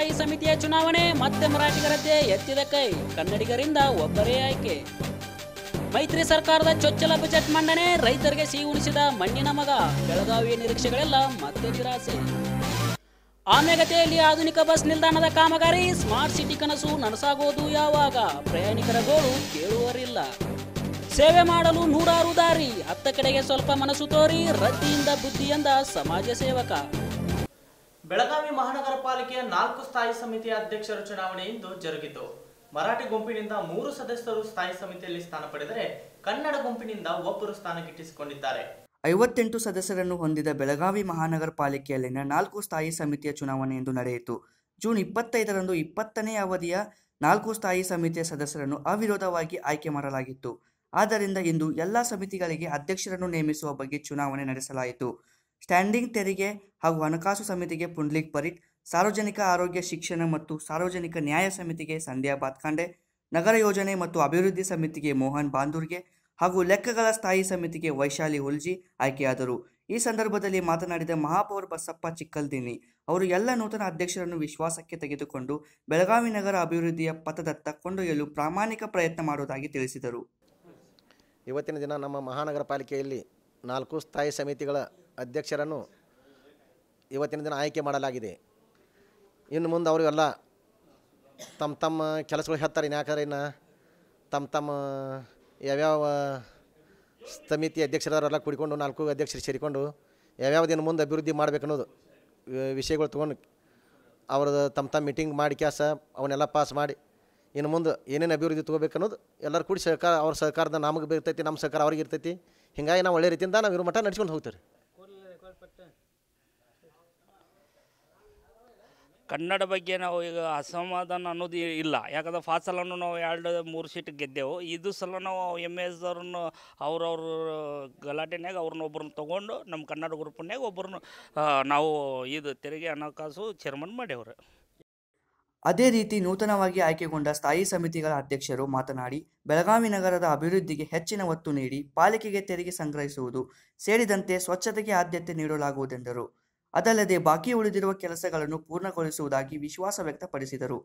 ಸ್ಥಾಯಿ ಸಮಿತಿಯ ಚುನಾವಣೆ ಮತ್ತೆ ಮರಾಠಿಗರದ್ದೇ ಎತ್ತಿದ ಕೈ. ಕನ್ನಡಿಗರಿಂದ ಒಬ್ಬರೇ ಆಯ್ಕೆ. ಮೈತ್ರಿ ಸರ್ಕಾರದ ಚೊಚ್ಚಲ ಬಜೆಟ್ ಮಂಡನೆ, ರೈತರಿಗೆ ಸಿಹಿ ಉಣಿಸಿದ ಮಣ್ಣಿನ ಮಗ. ಬೆಳಗಾವಿಯ ನಿರೀಕ್ಷೆಗಳೆಲ್ಲ ಮತ್ತೆ ನಿರಾಸೆ. ಆಮೆಗತೆಯಲ್ಲಿ ಆಧುನಿಕ ಬಸ್ ನಿಲ್ದಾಣದ ಕಾಮಗಾರಿ, ಸ್ಮಾರ್ಟ್ ಸಿಟಿ ಕನಸು ನನಸಾಗೋದು ಯಾವಾಗ? ಪ್ರಯಾಣಿಕರ ಗೋಳು ಕೇಳುವರಿಲ್ಲ ಸೇವೆ ಮಾಡಲು ನೂರಾರು ದಾರಿ, ಹತ್ತ ಕಡೆಗೆ ಸ್ವಲ್ಪ ಮನಸ್ಸು ತೋರಿ, ರದ್ದಿಯಿಂದ ಬುದ್ಧಿಯಿಂದ ಸಮಾಜ ಸೇವಕ. ಬೆಳಗಾವಿ ಮಹಾನಗರ ಪಾಲಿಕೆಯ ನಾಲ್ಕು ಸ್ಥಾಯಿ ಸಮಿತಿಯ ಅಧ್ಯಕ್ಷರ ಚುನಾವಣೆ ಇಂದು ಜರುಗಿತು. ಮರಾಠಿ ಗುಂಪಿನಿಂದ ಮೂರು ಸದಸ್ಯರು ಸ್ಥಾಯಿ ಸಮಿತಿಯಲ್ಲಿ ಸ್ಥಾನ ಪಡೆದರೆ ಕನ್ನಡ ಗುಂಪಿನಿಂದ ಒಬ್ಬರು ಸ್ಥಾನ ಗಿಟ್ಟಿಸಿಕೊಂಡಿದ್ದಾರೆ. ಐವತ್ತೆಂಟು ಸದಸ್ಯರನ್ನು ಹೊಂದಿದ ಬೆಳಗಾವಿ ಮಹಾನಗರ ಪಾಲಿಕೆಯಲ್ಲಿನ ನಾಲ್ಕು ಸ್ಥಾಯಿ ಸಮಿತಿಯ ಚುನಾವಣೆ ಎಂದು ನಡೆಯಿತು. ಜೂನ್ ಇಪ್ಪತ್ತೈದರಂದು ಇಪ್ಪತ್ತನೇ ಅವಧಿಯ ನಾಲ್ಕು ಸ್ಥಾಯಿ ಸಮಿತಿಯ ಸದಸ್ಯರನ್ನು ಅವಿರೋಧವಾಗಿ ಆಯ್ಕೆ ಮಾಡಲಾಗಿತ್ತು. ಆದ್ದರಿಂದ ಇಂದು ಎಲ್ಲ ಸಮಿತಿಗಳಿಗೆ ಅಧ್ಯಕ್ಷರನ್ನು ನೇಮಿಸುವ ಬಗ್ಗೆ ಚುನಾವಣೆ ನಡೆಸಲಾಯಿತು. ಸ್ಟ್ಯಾಂಡಿಂಗ್ ತೆರಿಗೆ ಹಾಗೂ ಹಣಕಾಸು ಸಮಿತಿಗೆ ಪುಂಡ್ಲಿಕ್ ಪರಿಟ್, ಸಾರ್ವಜನಿಕ ಆರೋಗ್ಯ ಶಿಕ್ಷಣ ಮತ್ತು ಸಾರ್ವಜನಿಕ ನ್ಯಾಯ ಸಮಿತಿಗೆ ಸಂಧ್ಯಾ ಬಾತ್ಕಾಂಡೆ, ನಗರ ಯೋಜನೆ ಮತ್ತು ಅಭಿವೃದ್ಧಿ ಸಮಿತಿಗೆ ಮೋಹನ್ ಬಾಂದೂರ್ಗೆ ಹಾಗೂ ಲೆಕ್ಕಗಳ ಸ್ಥಾಯಿ ಸಮಿತಿಗೆ ವೈಶಾಲಿ ಹುಲ್ಜಿ ಆಯ್ಕೆಯಾದರು. ಈ ಸಂದರ್ಭದಲ್ಲಿ ಮಾತನಾಡಿದ ಮಹಾಪೌರ್ ಬಸಪ್ಪ ಚಿಕ್ಕಲ್ದಿನಿ ಅವರು, ಎಲ್ಲ ನೂತನ ಅಧ್ಯಕ್ಷರನ್ನು ವಿಶ್ವಾಸಕ್ಕೆ ತೆಗೆದುಕೊಂಡು ಬೆಳಗಾವಿ ನಗರ ಅಭಿವೃದ್ಧಿಯ ಪಥದತ್ತ ಕೊಂಡೊಯ್ಯಲು ಪ್ರಾಮಾಣಿಕ ಪ್ರಯತ್ನ ಮಾಡುವುದಾಗಿ ತಿಳಿಸಿದರು. ಇವತ್ತಿನ ದಿನ ನಮ್ಮ ಮಹಾನಗರ ಪಾಲಿಕೆಯಲ್ಲಿ ನಾಲ್ಕು ಸ್ಥಾಯಿ ಸಮಿತಿಗಳ ಅಧ್ಯಕ್ಷರನ್ನು ಇವತ್ತಿನ ದಿನ ಆಯ್ಕೆ ಮಾಡಲಾಗಿದೆ. ಇನ್ನು ಮುಂದೆ ಅವರಿಗೆಲ್ಲ ತಮ್ಮ ತಮ್ಮ ಕೆಲಸಗಳು ಹೇಳ್ತಾರೆ, ಇನ್ನು ಯಾಕಂದ್ರೆ ಇನ್ನು ತಮ್ಮ ತಮ್ಮ ಯಾವ್ಯಾವ ಸಮಿತಿ ಅಧ್ಯಕ್ಷರವರೆಲ್ಲ ಕೂಡಿಕೊಂಡು, ನಾಲ್ಕು ಅಧ್ಯಕ್ಷರು ಸೇರಿಕೊಂಡು ಯಾವ್ಯಾವ ದಿನ ಮುಂದೆ ಅಭಿವೃದ್ಧಿ ಮಾಡಬೇಕು ಅನ್ನೋದು ವಿಷಯಗಳು ತೊಗೊಂಡು ಅವ್ರದ್ದು ತಮ್ಮ ತಮ್ಮ ಮೀಟಿಂಗ್ ಮಾಡಿ, ಕ್ಯಾಸ ಅವನ್ನೆಲ್ಲ ಪಾಸ್ ಮಾಡಿ, ಇನ್ನು ಮುಂದೆ ಏನೇನು ಅಭಿವೃದ್ಧಿ ತೊಗೋಬೇಕು ಅನ್ನೋದು ಎಲ್ಲರೂ ಕೂಡಿ ಸಹಕಾರ, ಅವ್ರ ಸಹಕಾರದ ನಮಗೆ ಇರ್ತೈತಿ ನಮ್ಮ ಸಹಕಾರ ಅವ್ರಿಗೆ ಇರ್ತೈತಿ. ಹಿಂಗಾಗಿ ನಾವು ಒಳ್ಳೆ ರೀತಿಯಿಂದ ನಾವು ಇರೋ ಮಟ್ಟ ನಡ್ಸ್ಕೊಂಡು ಹೋಗ್ತೀವಿ ಕನ್ನಡ ಬಗ್ಗೆ ನಾವು ಈಗ ಅಸಮಾಧಾನ ಅನ್ನೋದು ಇಲ್ಲ. ಯಾಕಂದ್ರೆ ಫಾಸಲನ್ನು ನಾವು ಎರಡು, ಮೂರು ಸೀಟ್ ಗೆದ್ದೆವು. ಇದು ಸಲ ನಾವು ಎಂ ಎಸ್ ಅವ್ರನ್ನ, ಅವ್ರವ್ರ ಗಲಾಟೆನಾಗ ಅವ್ರನ್ನ ಒಬ್ಬರನ್ನ ತೊಗೊಂಡು ನಮ್ಮ ಕನ್ನಡ ಗ್ರೂಪ್ನಾಗ ಒಬ್ಬರನ್ನ ನಾವು ಇದು ತೆರಿಗೆ ಹಣಕಾಸು ಚೇರ್ಮನ್ ಮಾಡ್ಯವ್ರೆ. ಅದೇ ರೀತಿ ನೂತನವಾಗಿ ಆಯ್ಕೆಗೊಂಡ ಸ್ಥಾಯಿ ಸಮಿತಿಗಳ ಅಧ್ಯಕ್ಷರು ಮಾತನಾಡಿ, ಬೆಳಗಾವಿ ನಗರದ ಅಭಿವೃದ್ಧಿಗೆ ಹೆಚ್ಚಿನ ಒತ್ತು ನೀಡಿ, ಪಾಲಿಕೆಗೆ ತೆರಿಗೆ ಸಂಗ್ರಹಿಸುವುದು ಸೇರಿದಂತೆ ಸ್ವಚ್ಛತೆಗೆ ಆದ್ಯತೆ ನೀಡಲಾಗುವುದೆಂದರು. ಅದಲ್ಲದೆ ಬಾಕಿ ಉಳಿದಿರುವ ಕೆಲಸಗಳನ್ನು ಪೂರ್ಣಗೊಳಿಸುವುದಾಗಿ ವಿಶ್ವಾಸ ವ್ಯಕ್ತಪಡಿಸಿದರು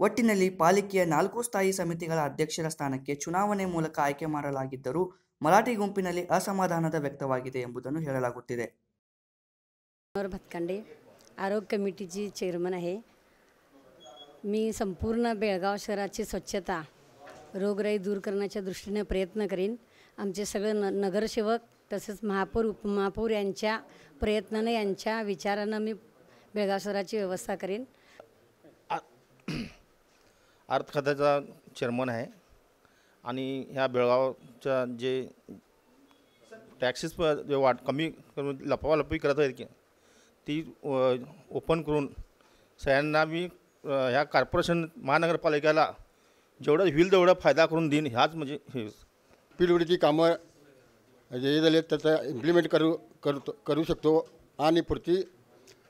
ಒಟ್ಟಿನಲ್ಲಿ ಪಾಲಿಕೆಯ ನಾಲ್ಕು ಸ್ಥಾಯಿ ಸಮಿತಿಗಳ ಅಧ್ಯಕ್ಷರ ಸ್ಥಾನಕ್ಕೆ ಚುನಾವಣೆ ಮೂಲಕ ಆಯ್ಕೆ ಮಾಡಲಾಗಿದ್ದರೂ ಮರಾಠಿ ಗುಂಪಿನಲ್ಲಿ ಅಸಮಾಧಾನದ ವ್ಯಕ್ತವಾಗಿದೆ ಎಂಬುದನ್ನು ಹೇಳಲಾಗುತ್ತಿದೆ मनोहर भतकांडे आरोग्य कमिटीची चेअरमन आहे मी संपूर्ण बेळगाव शहराची स्वच्छता रोगराई दूर करण्याच्या दृष्टीने प्रयत्न करीन आमचे सगळे न नगरसेवक तसेच महापौर उपमहापौर यांच्या प्रयत्नाने यांच्या विचारानं मी बेळगाव शहराची व्यवस्था करीन. अर्थ खात्याचा चेअरमन आहे. आणि ह्या बेळगावच्या जे टॅक्सेस प- जे वाट कमी करून लपवालपी करत आहेत की ती ओपन करून सगळ्यांना मी ह्या कॉर्पोरेशन महानगरपालिकेला जेवढं होईल तेवढा फायदा करून देईन ह्याच म्हणजे हे पिढीची कामं जे हे झाले त्याचं इम्प्लिमेंट करू करू करू शकतो आणि पुढची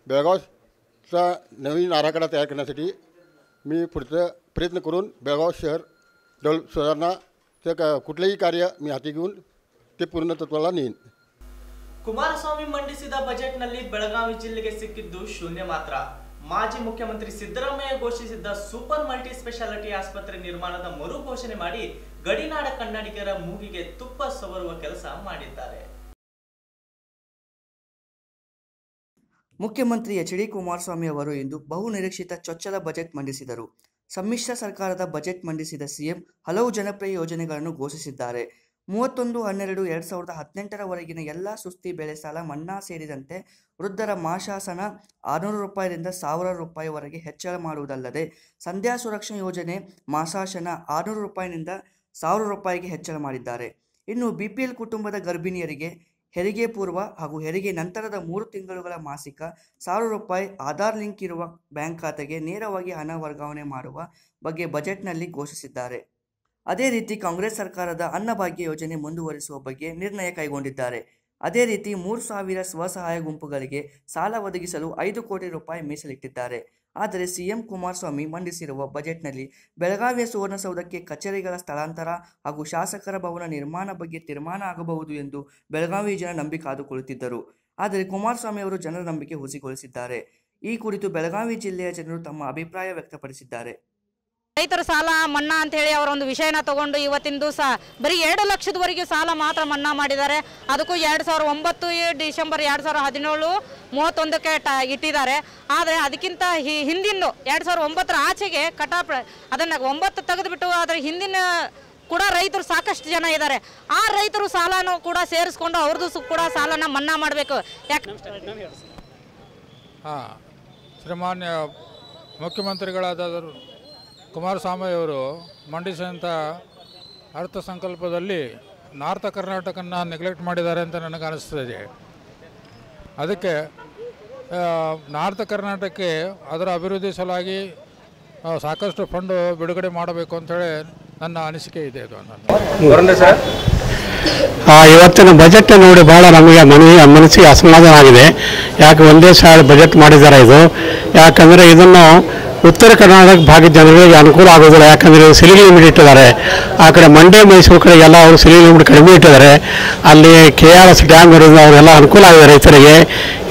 बेळगावचा नवीन आराखडा तयार करण्यासाठी मी पुढचं प्रयत्न करून बेळगाव शहर डेव्हलप सुधारणाचं क कुठलंही कार्य मी हाती घेऊन ते पूर्णत्वाला नेईन ಕುಮಾರಸ್ವಾಮಿ ಮಂಡಿಸಿದ ಬಜೆಟ್ನಲ್ಲಿ ಬೆಳಗಾವಿ ಜಿಲ್ಲೆಗೆ ಸಿಕ್ಕಿದ್ದು ಶೂನ್ಯ ಮಾತ್ರ ಮಾಜಿ ಮುಖ್ಯಮಂತ್ರಿ ಸಿದ್ದರಾಮಯ್ಯ ಘೋಷಿಸಿದ್ದ ಸೂಪರ್ ಮಲ್ಟಿ ಸ್ಪೆಷಾಲಿಟಿ ಆಸ್ಪತ್ರೆ ನಿರ್ಮಾಣದ ಮರು ಘೋಷಣೆ ಮಾಡಿ ಗಡಿನಾಡ ಕನ್ನಡಿಗರ ಮೂಗಿಗೆ ತುಪ್ಪ ಸವರುವ ಕೆಲಸ ಮಾಡಿದ್ದಾರೆ. ಮುಖ್ಯಮಂತ್ರಿ ಎಚ್ ಡಿ ಕುಮಾರಸ್ವಾಮಿ ಅವರು ಇಂದು ಬಹುನಿರೀಕ್ಷಿತ ಚೊಚ್ಚಲ ಬಜೆಟ್ ಮಂಡಿಸಿದರು. ಸಮ್ಮಿಶ್ರ ಸರ್ಕಾರದ ಬಜೆಟ್ ಮಂಡಿಸಿದ ಸಿಎಂ ಹಲವು ಜನಪ್ರಿಯ ಯೋಜನೆಗಳನ್ನು ಘೋಷಿಸಿದ್ದಾರೆ. ಮೂವತ್ತೊಂದು, ಹನ್ನೆರಡು, ಎರಡು ಸಾವಿರದ ಹದಿನೆಂಟರವರೆಗಿನ ಎಲ್ಲ ಸುಸ್ತಿ ಬೆಳೆ ಸಾಲ ಮನ್ನಾ ಸೇರಿದಂತೆ ವೃದ್ಧರ ಮಾಶಾಸನ ಆರುನೂರು ರೂಪಾಯಿಯಿಂದ ಸಾವಿರ ರೂಪಾಯಿವರೆಗೆ ಹೆಚ್ಚಳ ಮಾಡುವುದಲ್ಲದೆ, ಸಂಧ್ಯಾ ಸುರಕ್ಷಾ ಯೋಜನೆ ಮಾಸಾಶನ ಆರುನೂರು ರೂಪಾಯಿನಿಂದ ಸಾವಿರ ರೂಪಾಯಿಗೆ ಹೆಚ್ಚಳ ಮಾಡಿದ್ದಾರೆ. ಇನ್ನು ಬಿಪಿಎಲ್ ಕುಟುಂಬದ ಗರ್ಭಿಣಿಯರಿಗೆ ಹೆರಿಗೆ ಪೂರ್ವ ಹಾಗೂ ಹೆರಿಗೆ ನಂತರದ ಮೂರು ತಿಂಗಳುಗಳ ಮಾಸಿಕ ಸಾವಿರ ರೂಪಾಯಿ ಆಧಾರ್ ಲಿಂಕ್ ಇರುವ ಬ್ಯಾಂಕ್ ಖಾತೆಗೆ ನೇರವಾಗಿ ಹಣ ವರ್ಗಾವಣೆ ಮಾಡುವ ಬಗ್ಗೆ ಬಜೆಟ್ನಲ್ಲಿ ಘೋಷಿಸಿದ್ದಾರೆ. ಅದೇ ರೀತಿ ಕಾಂಗ್ರೆಸ್ ಸರ್ಕಾರದ ಅನ್ನಭಾಗ್ಯ ಯೋಜನೆ ಮುಂದುವರಿಸುವ ಬಗ್ಗೆ ನಿರ್ಣಯ ಕೈಗೊಂಡಿದ್ದಾರೆ. ಅದೇ ರೀತಿ ಮೂರು ಸಾವಿರ ಸ್ವಸಹಾಯ ಗುಂಪುಗಳಿಗೆ ಸಾಲ ಒದಗಿಸಲು ಐದು ಕೋಟಿ ರೂಪಾಯಿ ಮೀಸಲಿಟ್ಟಿದ್ದಾರೆ. ಆದರೆ ಸಿಎಂ ಕುಮಾರಸ್ವಾಮಿ ಮಂಡಿಸಿರುವ ಬಜೆಟ್ನಲ್ಲಿ ಬೆಳಗಾವಿಯ ಸುವರ್ಣಸೌಧಕ್ಕೆ ಕಚೇರಿಗಳ ಸ್ಥಳಾಂತರ ಹಾಗೂ ಶಾಸಕರ ಭವನ ನಿರ್ಮಾಣ ಬಗ್ಗೆ ತೀರ್ಮಾನ ಆಗಬಹುದು ಎಂದು ಬೆಳಗಾವಿ ಜನ ನಂಬಿ ಕಾದುಕೊಳ್ಳುತ್ತಿದ್ದರು. ಆದರೆ ಕುಮಾರಸ್ವಾಮಿ ಅವರು ಜನರ ನಂಬಿಕೆ ಹುಸಿಗೊಳಿಸಿದ್ದಾರೆ. ಈ ಕುರಿತು ಬೆಳಗಾವಿ ಜಿಲ್ಲೆಯ ಜನರು ತಮ್ಮ ಅಭಿಪ್ರಾಯ ವ್ಯಕ್ತಪಡಿಸಿದ್ದಾರೆ. ರೈತರ ಸಾಲ, ಮನ್ನಾ ಅಂತ ಹೇಳಿ ಅವರ ಒಂದು ವಿಷಯನ ತಗೊಂಡು ಇವತ್ತಿನ ದಿವಸ ಬರೀ ಎರಡು ಲಕ್ಷದವರೆಗೂ ಸಾಲ ಮಾತ್ರ ಮನ್ನಾ ಮಾಡಿದ್ದಾರೆ. ಅದಕ್ಕೂ ಎರಡು ಸಾವಿರ ಒಂಬತ್ತು ಡಿಸೆಂಬರ್ ಎರಡು ಸಾವಿರ ಹದಿನೇಳು ಮೂವತ್ತೊಂದಕ್ಕೆ ಟ, ಇಟ್ಟಿದ್ದಾರೆ. ಆದರೆ ಅದಕ್ಕಿಂತ ಹಿ- ಹಿಂದಿನ ಎರಡು ಸಾವಿರ ಒಂಬತ್ತರ ಆಚೆಗೆ ಕಟಾಪ್, ಅದನ್ನು ಒಂಬತ್ತು ತೆಗೆದುಬಿಟ್ಟು ಅದರ ಹಿಂದಿನ ಕೂಡ ರೈತರು ಸಾಕಷ್ಟು ಜನ ಇದ್ದಾರೆ. ಆ ರೈತರು ಸಾಲನೂ ಕೂಡ ಸೇರಿಸ್ಕೊಂಡು ಅವ್ರದ್ದು ಕೂಡ ಸಾಲನ ಮನ್ನಾ ಮಾಡಬೇಕು. ಯಾಕೆ ಹಾಂ, ಶ್ರೀಮಾನ್ಯ ಮುಖ್ಯಮಂತ್ರಿಗಳಾದವರು ಕುಮಾರಸ್ವಾಮಿಯವರು ಮಂಡಿಸಿದಂಥ ಅರ್ಥ ಸಂಕಲ್ಪದಲ್ಲಿ ನಾರ್ತ ಕರ್ನಾಟಕನ ನೆಗ್ಲೆಕ್ಟ್ ಮಾಡಿದ್ದಾರೆ ಅಂತ ನನಗೆ ಅನಿಸ್ತದೆ ಅದಕ್ಕೆ ನಾರ್ತ ಕರ್ನಾಟಕಕ್ಕೆ ಅದರ ಅಭಿವೃದ್ಧಿ ಸಲುವಾಗಿ ಸಾಕಷ್ಟು ಫಂಡ್ ಬಿಡುಗಡೆ ಮಾಡಬೇಕು ಅಂತೇಳಿ ನನ್ನ ಅನಿಸಿಕೆ ಇದೆ ಇದು ನನ್ನ ಆ, ಇವತ್ತಿನ ಬಜೆಟ್ ನೋಡಿ ಭಾಳ ನಮಗೆ ಮನೆ ಮನಸ್ಸಿಗೆ ಅಸಮಾಧಾನ ಆಗಿದೆ. ಯಾಕೆ ಒಂದೇ ಸಾರಿ ಬಜೆಟ್ ಮಾಡಿದ್ದಾರೆ ಇದು? ಯಾಕಂದರೆ ಇದನ್ನು ಉತ್ತರ ಕರ್ನಾಟಕ ಭಾಗದ ಜನರಿಗೆ ಅನುಕೂಲ ಆಗೋದಿಲ್ಲ ಯಾಕಂದರೆ ಸಿಲಿಂಗ್ ಲಿಮಿಟ್ ಇಟ್ಟಿದ್ದಾರೆ. ಆ ಕಡೆ ಮಂಡ್ಯ ಮೈಸೂರು ಕಡೆಗೆಲ್ಲ ಅವರು ಸಿಲಿಂಗ್ ಲಿಮಿಟ್ ಕಡಿಮೆ ಇಟ್ಟಿದ್ದಾರೆ. ಅಲ್ಲಿ ಕೆ ಆರ್ ಎಸ್ ಡ್ಯಾಮ್ ಇರೋದ್ರಿಂದ ಅವರೆಲ್ಲ ಅನುಕೂಲ ಆಗಿದೆ ರೈತರಿಗೆ.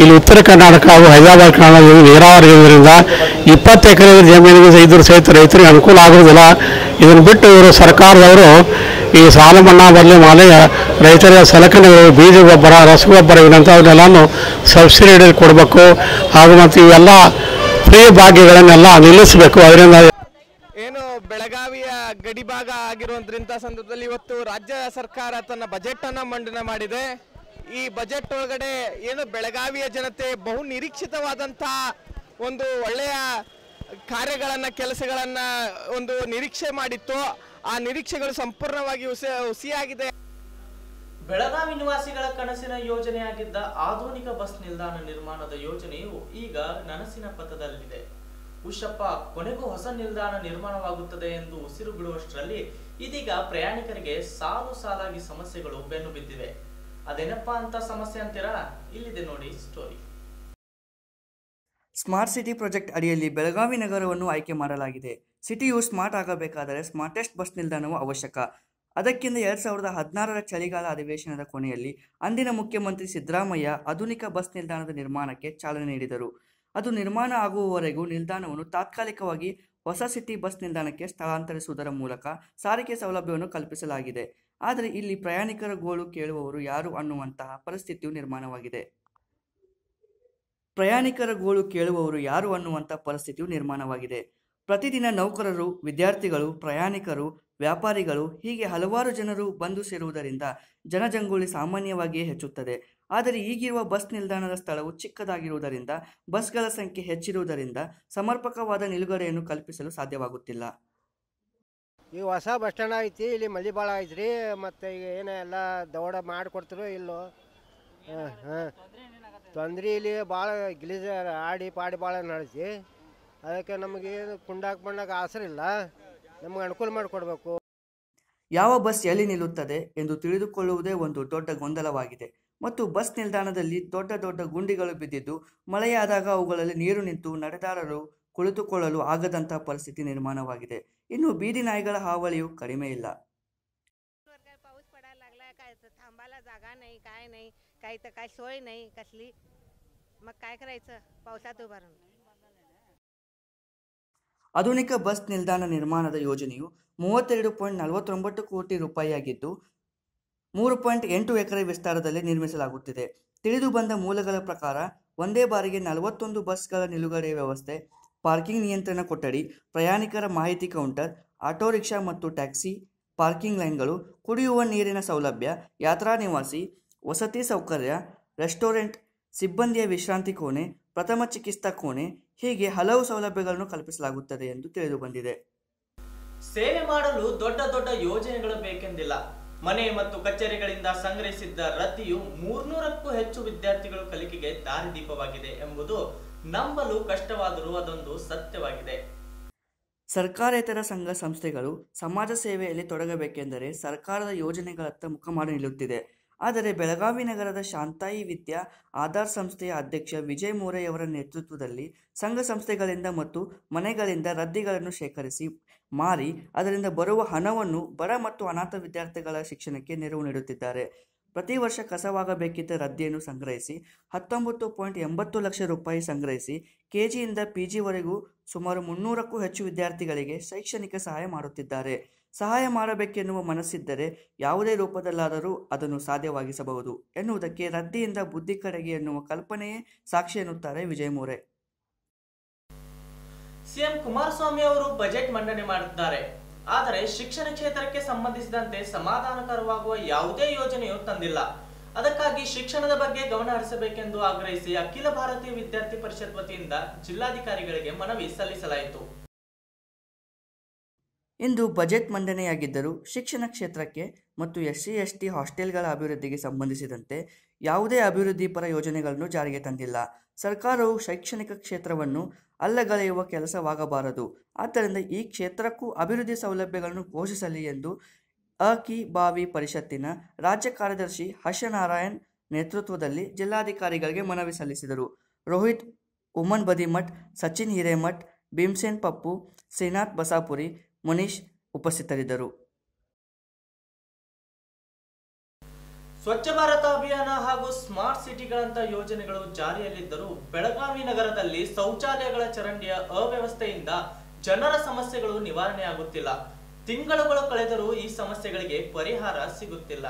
ಇಲ್ಲಿ ಉತ್ತರ ಕರ್ನಾಟಕ ಹಾಗೂ ಹೈದರಾಬಾದ್ ಕರ್ನಾಟಕ ನೀರಾವರಿ ಇರೋದ್ರಿಂದ ಇಪ್ಪತ್ತು ಎಕರೆ ಜಮೀನಿಗೆ ಇದ್ರ ಸಹಿತ ರೈತರಿಗೆ ಅನುಕೂಲ ಆಗೋದಿಲ್ಲ ಇದನ್ನು ಬಿಟ್ಟು ಇವರು ಸರ್ಕಾರದವರು ಈ ಸಾಲ ಮನ್ನಾ ಬದಲು ಮಾಲೆ ರೈತರ ಸಲಕರಣೆಗಳು ಬೀಜ ಗೊಬ್ಬರ, ರಸಗೊಬ್ಬರ ಇವನ್ನಂಥವನ್ನೆಲ್ಲನೂ ಸಬ್ಸಿಡಿ ಕೊಡಬೇಕು. ಹಾಗೂ ಮತ್ತು ಇವೆಲ್ಲ ಫ್ರೀ ಭಾಗ್ಯಗಳನ್ನೆಲ್ಲ ನಿಲ್ಲಿಸಬೇಕು. ಅದರಿಂದ ಏನು ಬೆಳಗಾವಿಯ ಗಡಿಭಾಗ ಆಗಿರುವಂತ ಸಂದರ್ಭದಲ್ಲಿ ಇವತ್ತು ರಾಜ್ಯ ಸರ್ಕಾರ ತನ್ನ ಬಜೆಟ್ ಅನ್ನ ಮಂಡನೆ ಮಾಡಿದೆ. ಈ ಬಜೆಟ್ ಒಳಗಡೆ ಏನು ಬೆಳಗಾವಿಯ ಜನತೆ ಬಹು ನಿರೀಕ್ಷಿತವಾದಂತ ಒಂದು ಒಳ್ಳೆಯ ಕಾರ್ಯಗಳನ್ನ, ಕೆಲಸಗಳನ್ನ ಒಂದು ನಿರೀಕ್ಷೆ ಮಾಡಿತ್ತು. ಆ ನಿರೀಕ್ಷೆಗಳು ಸಂಪೂರ್ಣವಾಗಿ ಹುಸಿ ಹುಸಿಯಾಗಿದೆ ಬೆಳಗಾವಿ ನಿವಾಸಿಗಳ ಕನಸಿನ ಯೋಜನೆಯಾಗಿದ್ದ ಆಧುನಿಕ ಬಸ್ ನಿಲ್ದಾಣ ನಿರ್ಮಾಣದ ಯೋಜನೆಯು ಈಗ ನನಸಿನ ಪಥದಲ್ಲಿದೆ. ಉಷಪ್ಪ, ಕೊನೆಗೂ ಹೊಸ ನಿಲ್ದಾಣ ನಿರ್ಮಾಣವಾಗುತ್ತದೆ ಎಂದು ಉಸಿರು ಬಿಡುವಷ್ಟರಲ್ಲಿ ಇದೀಗ ಪ್ರಯಾಣಿಕರಿಗೆ ಸಾಲು ಸಾಲಾಗಿ ಸಮಸ್ಯೆಗಳು ಬೆನ್ನು ಬಿದ್ದಿವೆ. ಅದೇನಪ್ಪ ಅಂತ ಸಮಸ್ಯೆ ಅಂತೀರಾ? ಇಲ್ಲಿದೆ ನೋಡಿ ಸ್ಟೋರಿ. ಸ್ಮಾರ್ಟ್ ಸಿಟಿ ಪ್ರಾಜೆಕ್ಟ್ ಅಡಿಯಲ್ಲಿ ಬೆಳಗಾವಿ ನಗರವನ್ನು ಆಯ್ಕೆ ಮಾಡಲಾಗಿದೆ. ಸಿಟಿಯು ಸ್ಮಾರ್ಟ್ ಆಗಬೇಕಾದರೆ ಸ್ಮಾರ್ಟೆಸ್ಟ್ ಬಸ್ ನಿಲ್ದಾಣವು ಅವಶ್ಯಕ. ಅದಕ್ಕಿಂತ ಎರಡು ಸಾವಿರದ ಹದಿನಾರರ ಚಳಿಗಾಲ ಅಧಿವೇಶನದ ಕೊನೆಯಲ್ಲಿ ಅಂದಿನ ಮುಖ್ಯಮಂತ್ರಿ ಸಿದ್ದರಾಮಯ್ಯ ಆಧುನಿಕ ಬಸ್ ನಿಲ್ದಾಣದ ನಿರ್ಮಾಣಕ್ಕೆ ಚಾಲನೆ ನೀಡಿದರು. ಅದು ನಿರ್ಮಾಣ ಆಗುವವರೆಗೂ ನಿಲ್ದಾಣವನ್ನು ತಾತ್ಕಾಲಿಕವಾಗಿ ಹೊಸ ಸಿಟಿ ಬಸ್ ನಿಲ್ದಾಣಕ್ಕೆ ಸ್ಥಳಾಂತರಿಸುವುದರ ಮೂಲಕ ಸಾರಿಗೆ ಸೌಲಭ್ಯವನ್ನು ಕಲ್ಪಿಸಲಾಗಿದೆ. ಆದರೆ ಇಲ್ಲಿ ಪ್ರಯಾಣಿಕರ ಗೋಳು ಕೇಳುವವರು ಯಾರು ಅನ್ನುವಂತಹ ಪರಿಸ್ಥಿತಿಯು ನಿರ್ಮಾಣವಾಗಿದೆ. ಪ್ರಯಾಣಿಕರ ಗೋಳು ಕೇಳುವವರು ಯಾರು ಅನ್ನುವಂಥ ಪರಿಸ್ಥಿತಿಯು ನಿರ್ಮಾಣವಾಗಿದೆ. ಪ್ರತಿದಿನ ನೌಕರರು, ವಿದ್ಯಾರ್ಥಿಗಳು, ಪ್ರಯಾಣಿಕರು ವ್ಯಾಪಾರಿಗಳು ಹೀಗೆ ಹಲವಾರು ಜನರು ಬಂದು ಸೇರುವುದರಿಂದ ಜನಜಂಗುಳಿ ಸಾಮಾನ್ಯವಾಗಿಯೇ ಹೆಚ್ಚುತ್ತದೆ. ಆದರೆ ಈಗಿರುವ ಬಸ್ ನಿಲ್ದಾಣದ ಸ್ಥಳವು ಚಿಕ್ಕದಾಗಿರುವುದರಿಂದ ಬಸ್ಗಳ ಸಂಖ್ಯೆ ಹೆಚ್ಚಿರುವುದರಿಂದ ಸಮರ್ಪಕವಾದ ನಿಲುಗಡೆಯನ್ನು ಕಲ್ಪಿಸಲು ಸಾಧ್ಯವಾಗುತ್ತಿಲ್ಲ. ಈ ಹೊಸ ಬಸ್ ಸ್ಟ್ಯಾಂಡ್ ಐತಿ, ಇಲ್ಲಿ ಮಳೆ ಭಾಳ ಐತ್ರಿ, ಮತ್ತು ಈಗ ಏನೇ ಎಲ್ಲ ದೌಡ ಮಾಡಿಕೊಡ್ತಿರೋ ಇಲ್ಲೋ. ಹಾಂ ಹಾಂ. ತೊಂದ್ರೆ ಇಲ್ಲಿ ಭಾಳ ಗಿಲೀಜ್ ಆಡಿ ಪಾಡಿ ಭಾಳ ನಡೆಸಿ ಅದಕ್ಕೆ ನಮಗೆ ಕುಂಡಾಕ್ ಬಣ್ಣಕ್ಕೆ ಆಸರಿಲ್ಲ. ನಮಗೆ ಅನುಕೂಲ ಮಾಡಿಕೊಡ್ಬೇಕು ಯಾವ ಬಸ್ ಎಲ್ಲಿ ನಿಲ್ಲುತ್ತದೆ ಎಂದು ತಿಳಿದುಕೊಳ್ಳುವುದೇ ಒಂದು ದೊಡ್ಡ ಗೊಂದಲವಾಗಿದೆ ಮತ್ತು ಬಸ್ ನಿಲ್ದಾಣದಲ್ಲಿ ದೊಡ್ಡ ದೊಡ್ಡ ಗುಂಡಿಗಳು ಬಿದ್ದಿದ್ದು ಮಳೆಯಾದಾಗ ಅವುಗಳಲ್ಲಿ ನೀರು ನಿಂತು ನಡೆದಾಡಲು ಕುಳಿತುಕೊಳ್ಳಲು ಆಗದಂಥ ಪರಿಸ್ಥಿತಿ ನಿರ್ಮಾಣವಾಗಿದೆ ಇನ್ನು ಬೀದಿ ನಾಯಿಗಳ ಹಾವಳಿಯು ಕಡಿಮೆ ಇಲ್ಲ थांबायला जागा नाही काय नाही काही तर काय सोय नाही कसली मग काय करायचं पावसात उभा राहून ಆಧುನಿಕ ಬಸ್ ನಿಲ್ದಾಣ ನಿರ್ಮಾಣದ ಯೋಜನೆಯು ಮೂವತ್ತೆರಡು ಪಾಯಿಂಟ್ ನಲವತ್ತೊಂಬತ್ತು ಕೋಟಿ ರೂಪಾಯಿಯಾಗಿದ್ದು, ಮೂರು ಪಾಯಿಂಟ್ ಎಂಟು ಎಕರೆ ವಿಸ್ತಾರದಲ್ಲಿ ನಿರ್ಮಿಸಲಾಗುತ್ತಿದೆ. ತಿಳಿದು ಬಂದ ಮೂಲಗಳ ಪ್ರಕಾರ, ಒಂದೇ ಬಾರಿಗೆ ನಲವತ್ತೊಂದು ಬಸ್ಗಳ ನಿಲುಗಡೆ ವ್ಯವಸ್ಥೆ, ಪಾರ್ಕಿಂಗ್ ನಿಯಂತ್ರಣ ಕೊಠಡಿ, ಪ್ರಯಾಣಿಕರ ಮಾಹಿತಿ ಕೌಂಟರ್, ಆಟೋ ರಿಕ್ಷಾ ಮತ್ತು ಟ್ಯಾಕ್ಸಿ ಪಾರ್ಕಿಂಗ್ ಲೈನ್ಗಳು, ಕುಡಿಯುವ ನೀರಿನ ಸೌಲಭ್ಯ, ಯಾತ್ರಾ ನಿವಾಸಿ, ವಸತಿ ಸೌಕರ್ಯ, ರೆಸ್ಟೋರೆಂಟ್, ಸಿಬ್ಬಂದಿಯ ವಿಶ್ರಾಂತಿ ಕೋಣೆ ಪ್ರಥಮ ಚಿಕಿತ್ಸಾ ಕೋಣೆ ಹೀಗೆ ಹಲವು ಸೌಲಭ್ಯಗಳನ್ನು ಕಲ್ಪಿಸಲಾಗುತ್ತದೆ ಎಂದು ತಿಳಿದು ಬಂದಿದೆ ಸೇವೆ ಮಾಡಲು ದೊಡ್ಡ ದೊಡ್ಡ ಯೋಜನೆಗಳು ಬೇಕೆಂದಿಲ್ಲ. ಮನೆ ಮತ್ತು ಕಚೇರಿಗಳಿಂದ ಸಂಗ್ರಹಿಸಿದ್ದ ರತಿಯು ಮೂರ್ನೂರಕ್ಕೂ ಹೆಚ್ಚು ವಿದ್ಯಾರ್ಥಿಗಳು ಕಲಿಕೆಗೆ ದಾರಿದೀಪವಾಗಿದೆ ಎಂಬುದು ನಂಬಲು ಕಷ್ಟವಾದರೂ ಅದೊಂದು ಸತ್ಯವಾಗಿದೆ. ಸರ್ಕಾರೇತರ ಸಂಘ ಸಂಸ್ಥೆಗಳು ಸಮಾಜ ಸೇವೆಯಲ್ಲಿ ತೊಡಗಬೇಕೆಂದರೆ ಸರ್ಕಾರದ ಯೋಜನೆಗಳತ್ತ ಮುಖ ಮಾಡಿ ನಿಲ್ಲುತ್ತಿದೆ. ಆದರೆ ಬೆಳಗಾವಿ ನಗರದ ಶಾಂತಾಯಿ ವಿದ್ಯಾ ಆಧಾರ್ ಸಂಸ್ಥೆಯ ಅಧ್ಯಕ್ಷ ವಿಜಯ್ ಮೋರೆಯವರ ನೇತೃತ್ವದಲ್ಲಿ ಸಂಘ ಸಂಸ್ಥೆಗಳಿಂದ ಮತ್ತು ಮನೆಗಳಿಂದ ರದ್ದಿಗಳನ್ನು ಶೇಖರಿಸಿ ಮಾರಿ, ಅದರಿಂದ ಬರುವ ಹಣವನ್ನು ಬಡ ಮತ್ತು ಅನಾಥ ವಿದ್ಯಾರ್ಥಿಗಳ ಶಿಕ್ಷಣಕ್ಕೆ ನೆರವು ನೀಡುತ್ತಿದ್ದಾರೆ. ಪ್ರತಿ ವರ್ಷ ಕಸವಾಗಬೇಕಿದ್ದ ರದ್ದೆಯನ್ನು ಸಂಗ್ರಹಿಸಿ ಹತ್ತೊಂಬತ್ತು ಪಾಯಿಂಟ್ ಎಂಬತ್ತು ಲಕ್ಷ ರೂಪಾಯಿ ಸಂಗ್ರಹಿಸಿ ಕೆಜಿಯಿಂದ ಪಿಜಿವರೆಗೂ ಸುಮಾರು ಮುನ್ನೂರಕ್ಕೂ ಹೆಚ್ಚು ವಿದ್ಯಾರ್ಥಿಗಳಿಗೆ ಶೈಕ್ಷಣಿಕ ಸಹಾಯ ಮಾಡುತ್ತಿದ್ದಾರೆ. ಸಹಾಯ ಮಾಡಬೇಕೆನ್ನುವ ಮನಸ್ಸಿದ್ದರೆ ಯಾವುದೇ ರೂಪದಲ್ಲಾದರೂ ಅದನ್ನು ಸಾಧ್ಯವಾಗಿಸಬಹುದು ಎನ್ನುವುದಕ್ಕೆ ರದ್ದೆಯಿಂದ ಬುದ್ಧಿ ಕಡೆಗೆ ಎನ್ನುವ ಕಲ್ಪನೆಯೇ ಸಾಕ್ಷಿ ಎನ್ನುತ್ತಾರೆ ವಿಜಯ್ ಮೋರೆ. ಸಿಎಂ ಕುಮಾರಸ್ವಾಮಿ ಅವರು ಬಜೆಟ್ ಮಂಡನೆ ಮಾಡಿದ್ದಾರೆ ಆದರೆ ಶಿಕ್ಷಣ ಕ್ಷೇತ್ರಕ್ಕೆ ಸಂಬಂಧಿಸಿದಂತೆ ಸಮಾಧಾನಕರವಾಗುವ ಯಾವುದೇ ಯೋಜನೆಯು ತಂದಿಲ್ಲ. ಅದಕ್ಕಾಗಿ ಶಿಕ್ಷಣದ ಬಗ್ಗೆ ಗಮನ ಹರಿಸಬೇಕೆಂದು ಆಗ್ರಹಿಸಿ ಅಖಿಲ ಭಾರತೀಯ ವಿದ್ಯಾರ್ಥಿ ಪರಿಷತ್ ವತಿಯಿಂದ ಜಿಲ್ಲಾಧಿಕಾರಿಗಳಿಗೆ ಮನವಿ ಸಲ್ಲಿಸಲಾಯಿತು. ಇಂದು ಬಜೆಟ್ ಮಂಡನೆಯಾಗಿದ್ದರೂ ಶಿಕ್ಷಣ ಕ್ಷೇತ್ರಕ್ಕೆ ಮತ್ತು ಎಸ್ ಸಿ ಎಸ್ ಟಿ ಹಾಸ್ಟೆಲ್ಗಳ ಅಭಿವೃದ್ಧಿಗೆ ಸಂಬಂಧಿಸಿದಂತೆ ಯಾವುದೇ ಅಭಿವೃದ್ಧಿ ಪರ ಯೋಜನೆಗಳನ್ನು ಜಾರಿಗೆ ತಂದಿಲ್ಲ. ಸರ್ಕಾರವು ಶೈಕ್ಷಣಿಕ ಕ್ಷೇತ್ರವನ್ನು ಅಲ್ಲಗಳೆಯುವ ಕೆಲಸವಾಗಬಾರದು. ಆದ್ದರಿಂದ ಈ ಕ್ಷೇತ್ರಕ್ಕೂ ಅಭಿವೃದ್ಧಿ ಸೌಲಭ್ಯಗಳನ್ನು ಘೋಷಿಸಲಿ ಎಂದು ಅಕಿ ಬಾವಿ ಪರಿಷತ್ತಿನ ರಾಜ್ಯ ಕಾರ್ಯದರ್ಶಿ ಹರ್ಷನಾರಾಯಣ್ ನೇತೃತ್ವದಲ್ಲಿ ಜಿಲ್ಲಾಧಿಕಾರಿಗಳಿಗೆ ಮನವಿ ಸಲ್ಲಿಸಿದರು. ರೋಹಿತ್, ಉಮನ್ ಬದಿಮಠ್, ಸಚಿನ್ ಹಿರೇಮಠ್, ಭೀಮ್ಸೇನ್ ಪಪ್ಪು, ಶ್ರೀನಾಥ್ ಬಸಾಪುರಿ, ಮುನೀಶ್ ಉಪಸ್ಥಿತರಿದ್ದರು. ಸ್ವಚ್ಛ ಭಾರತ ಅಭಿಯಾನ ಹಾಗೂ ಸ್ಮಾರ್ಟ್ ಸಿಟಿಗಳಂತ ಯೋಜನೆಗಳು ಜಾರಿಯಲ್ಲಿದ್ದರೂ ಬೆಳಗಾವಿ ನಗರದಲ್ಲಿ ಶೌಚಾಲಯಗಳ ಚರಂಡಿಯ ಅವ್ಯವಸ್ಥೆಯಿಂದ ಜನರ ಸಮಸ್ಯೆಗಳು ನಿವಾರಣೆಯಾಗುತ್ತಿಲ್ಲ ತಿಂಗಳುಗಳು ಕಳೆದರೂ ಈ ಸಮಸ್ಯೆಗಳಿಗೆ ಪರಿಹಾರ ಸಿಗುತ್ತಿಲ್ಲ.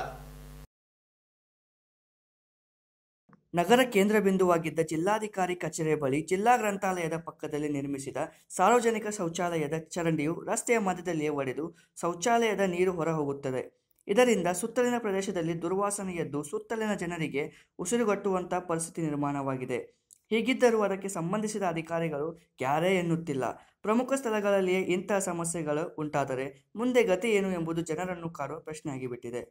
ನಗರ ಕೇಂದ್ರ ಬಿಂದುವಾಗಿದ್ದ ಜಿಲ್ಲಾಧಿಕಾರಿ ಕಚೇರಿಯ ಬಳಿ ಜಿಲ್ಲಾ ಗ್ರಂಥಾಲಯದ ಪಕ್ಕದಲ್ಲಿ ನಿರ್ಮಿಸಿದ ಸಾರ್ವಜನಿಕ ಶೌಚಾಲಯದ ಚರಂಡಿಯು ರಸ್ತೆಯ ಮಧ್ಯದಲ್ಲಿಯೇ ಒಡೆದು ಶೌಚಾಲಯದ ನೀರು ಹೊರಹೋಗುತ್ತದೆ. ಇದರಿಂದ ಸುತ್ತಲಿನ ಪ್ರದೇಶದಲ್ಲಿ ದುರ್ವಾಸನೆ ಎದ್ದು ಸುತ್ತಲಿನ ಜನರಿಗೆ ಉಸಿರುಗಟ್ಟುವಂಥ ಪರಿಸ್ಥಿತಿ ನಿರ್ಮಾಣವಾಗಿದೆ. ಹೀಗಿದ್ದರೂ ಅದಕ್ಕೆ ಸಂಬಂಧಿಸಿದ ಅಧಿಕಾರಿಗಳು ಯಾರೇ ಎನ್ನುತ್ತಿಲ್ಲ. ಪ್ರಮುಖ ಸ್ಥಳಗಳಲ್ಲಿಯೇ ಇಂತಹ ಸಮಸ್ಯೆಗಳು ಉಂಟಾದರೆ ಮುಂದೆ ಗತಿ ಏನು ಎಂಬುದು ಜನರನ್ನು ಕಾಡುವ ಪ್ರಶ್ನೆಯಾಗಿಬಿಟ್ಟಿದೆ